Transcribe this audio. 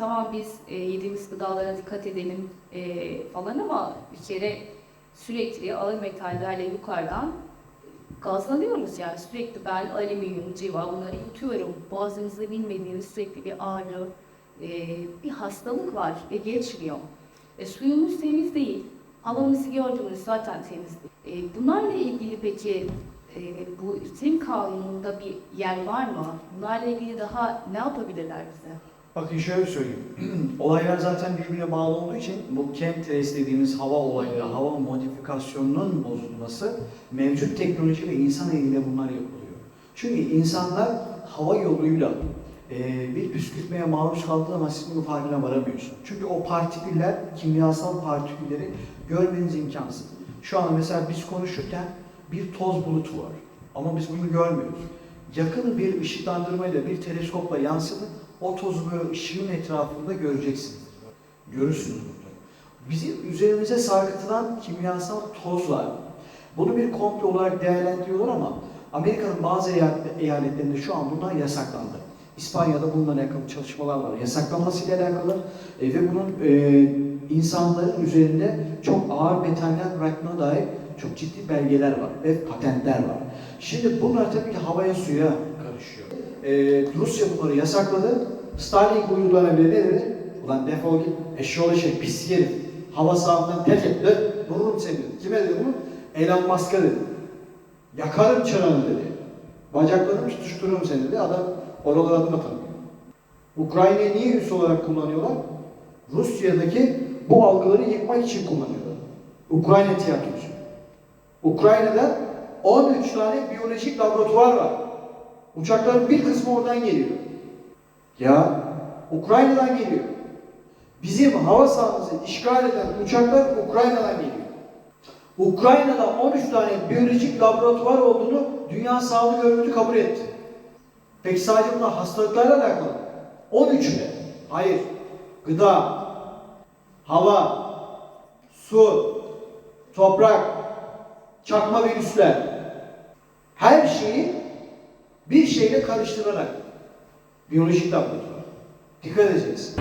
tamam biz e, yediğimiz gıdalara dikkat edelim e, falan ama bir kere sürekli ağır metallerle yukarıdan gazlanıyoruz yani sürekli ben alüminyum, civa bunları yutuyorum. Boğazımızda bilmediğimiz sürekli bir ağrı, e, bir hastalık var ve geçmiyor. E, suyumuz temiz değil. Havamızı gördüğünüz zaten temiz değil. E, bunlarla ilgili peki e, bu iklim kanununda bir yer var mı? Bunlarla ilgili daha ne yapabilirler bize? Bakın şöyle söyleyeyim. Olaylar zaten birbirine bağlı olduğu için bu chemtrails dediğimiz hava olayları, hava modifikasyonunun bozulması mevcut teknoloji ve insan eliyle bunlar yapılıyor. Çünkü insanlar hava yoluyla e, bir püskürtmeye maruz kaldığı zaman siz bunun farkına varamıyorsun. Çünkü o partiküller, kimyasal partikülleri görmeniz imkansız. Şu an mesela biz konuşurken bir toz bulutu var. Ama biz bunu görmüyoruz. Yakın bir ışıklandırmayla, bir teleskopla yansıdı, o tozu böyle ışığın etrafında göreceksiniz. Görürsünüz burada. Bizim üzerimize sarkıtılan kimyasal toz var. Bunu bir komplo olarak değerlendiriyorlar ama Amerika'nın bazı eyalet- eyaletlerinde şu an bunlar yasaklandı. İspanya'da bununla alakalı çalışmalar var. Yasaklanmasıyla alakalı e, ve bunun e, insanların üzerinde çok ağır metaller bıraktığına dair çok ciddi belgeler var ve patentler var. Şimdi bunlar tabii ki havaya suya karışıyor. E, Rusya bunları yasakladı. Starlink uydularına bile dedi? Ulan defol git, eşşoğlu şey, pis herif. Hava sahamından terk etti. Vururum seni dedi. Kime dedi bunu? Elon Musk'a dedi. Yakarım çırağını dedi. Bacaklarını tutuştururum seni dedi. Adam oralara adım atamıyor. Ukrayna'yı niye üs olarak kullanıyorlar? Rusya'daki bu algıları yıkmak için kullanıyorlar. Ukrayna tiyatrosu. Ukrayna'da 13 tane biyolojik laboratuvar var. Uçakların bir kısmı oradan geliyor. Ya Ukrayna'dan geliyor. Bizim hava sahamızı işgal eden uçaklar Ukrayna'dan geliyor. Ukrayna'da 13 tane biyolojik laboratuvar olduğunu Dünya Sağlık Örgütü kabul etti. Peki sadece bunlar hastalıklarla alakalı mı? 13 mi? Hayır. Gıda, hava, su, toprak, çakma virüsler. Her şeyi bir şeyle karıştırarak biyolojik laboratuvar. Dikkat edeceğiz.